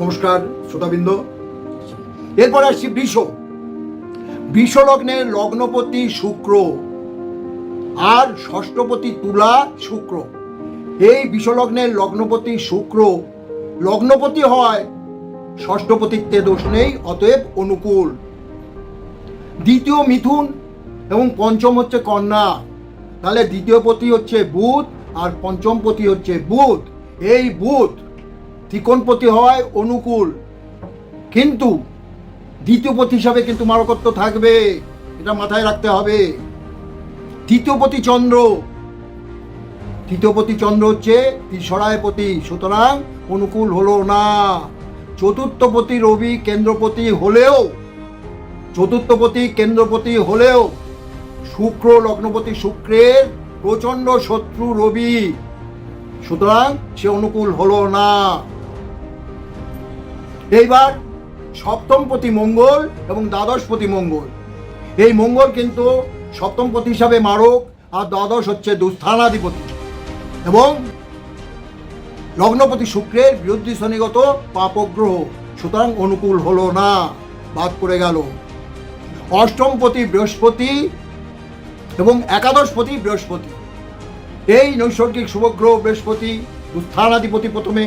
নমস্কার, শ্রোতাবৃন্দ। এরপর আসছি বৃষ। বৃষ লগ্নের লগ্নপতি শুক্র আর ষষ্ঠপতি তুলা শুক্র। এই বিষলগ্নের লগ্নপতি শুক্র লগ্নপতি হয় ষষ্ঠপতিত্বে দোষ নেই, অতএব অনুকূল। দ্বিতীয় মিথুন এবং পঞ্চম হচ্ছে কন্যা। তাহলে দ্বিতীয় পতি হচ্ছে বুধ আর পঞ্চম পতি হচ্ছে বুধ। এই বুধ ত্রিকোণপতি হওয়ায় অনুকূল। কিন্তু দ্বিতীয় পতি হিসাবে কিন্তু মারকত্ব থাকবে, এটা মাথায় রাখতে হবে। তৃতীয় তৃতীয়পতি চন্দ্র। তৃতীয়পতি চন্দ্র হচ্ছে তিসরায়পতি সুতরাং অনুকূল হলো না। চতুর্থপতি রবি, কেন্দ্রপতি হলেও চতুর্থপতি কেন্দ্রপতি হলেও শুক্র, লগ্নপতি শুক্রের প্রচণ্ড শত্রু রবি। সুতরাং সে অনুকূল হলো না। এইবার সপ্তমপতি মঙ্গল এবং দ্বাদশপতি মঙ্গল। এই মঙ্গল কিন্তু সপ্তমপতি হিসাবে মারক আর দ্বাদশ হচ্ছে দুস্থানাধিপতি। এবং লগ্নপতি শুক্রের বিরুদ্ধে শনিগত পাপগ্রহ, সুতরাং অনুকূল হলো না, বাদ পড়ে গেল। অষ্টমপতি বৃহস্পতি এবং একাদশপতি বৃহস্পতি। এই নৈসর্গিক শুভগ্রহ বৃহস্পতি স্থানাধিপতি প্রথমে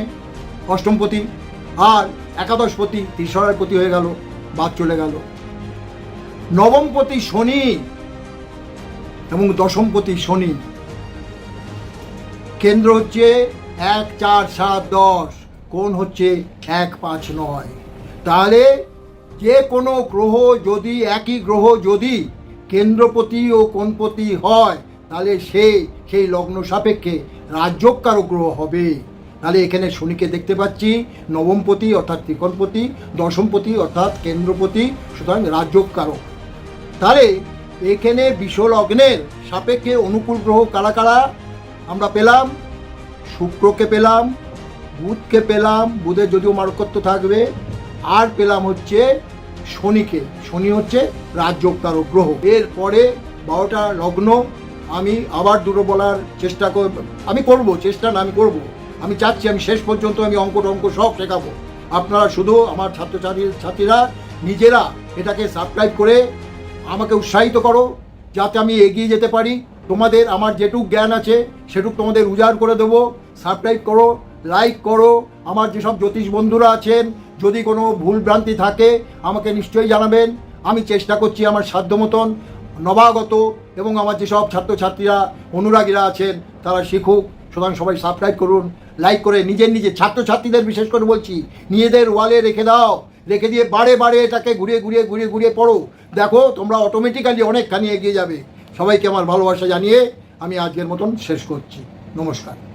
অষ্টমপতি আর একাদশপতি তিসরাপতি হয়ে গেল, বাদ চলে গেল। নবমপতি শনি এবং দশমপতি শনি। কেন্দ্র হচ্ছে এক, চার, সাত, দশ কোন হচ্ছে এক, পাঁচ, নয়। তাহলে যে কোনো গ্রহ যদি, একই গ্রহ যদি কেন্দ্রপতি ও কোনপতি হয়, তাহলে সে, সেই লগ্ন সাপেক্ষে রাজ্যকারক গ্রহ হবে। তাহলে এখানে শনিকে দেখতে পাচ্ছি, নবমপতি অর্থাৎ ত্রিকোণপতি, দশমপতি অর্থাৎ কেন্দ্রপতি, সুতরাং রাজ্যকারক তাহলে এখানে বিশ্বলগ্নের সাপেক্ষে অনুকূল গ্রহ কারা কারা? আমরা পেলাম, শুক্রকে পেলাম, বুধকে পেলাম, বুধের যদিও মারকত্ব থাকবে, আর পেলাম হচ্ছে শনিকে। শনি হচ্ছে রাজ্যকারক গ্রহ। এরপরে বারোটা লগ্ন, আমি আবার দুটো বলার চেষ্টা আমি করব, চেষ্টা না, আমি করব। আমি চাচ্ছি, আমি শেষ পর্যন্ত আমি অঙ্ক টঙ্ক সব শেখাবো। আপনারা শুধু আমার ছাত্রছাত্রী, ছাত্রীরা, নিজেরা এটাকে সাবস্ক্রাইব করে আমাকে উৎসাহিত করো, যাতে আমি এগিয়ে যেতে পারি। তোমাদের আমার যেটুক জ্ঞান আছে, সেটুক তোমাদের উজাড় করে দেবো। সাবস্ক্রাইব করো লাইক করো। আমার যেসব জ্যোতিষ বন্ধুরা আছেন, যদি কোনো ভুল ভ্রান্তি থাকে, আমাকে নিশ্চয়ই জানাবেন। আমি চেষ্টা করছি আমার সাধ্য মতন নবাগত এবং আমার যেসব ছাত্রছাত্রীরা, অনুরাগীরা আছেন, তারা শিখুক। সুতরাং সবাই সাবস্ক্রাইব করুন। লাইক করে নিজের নিজের ছাত্রছাত্রীদের বিশেষ করে বলছি, নিজেদের ওয়ালে রেখে দাও, রেখে দিয়ে বারে বারে এটাকে ঘুরিয়ে ঘুরিয়ে ঘুরিয়ে ঘুরিয়ে পড়ো। দেখো, তোমরা অটোমেটিক্যালি অনেকখানি এগিয়ে যাবে। সবাইকে আমার ভালোবাসা জানিয়ে আমি আজকের মতন শেষ করছি। নমস্কার।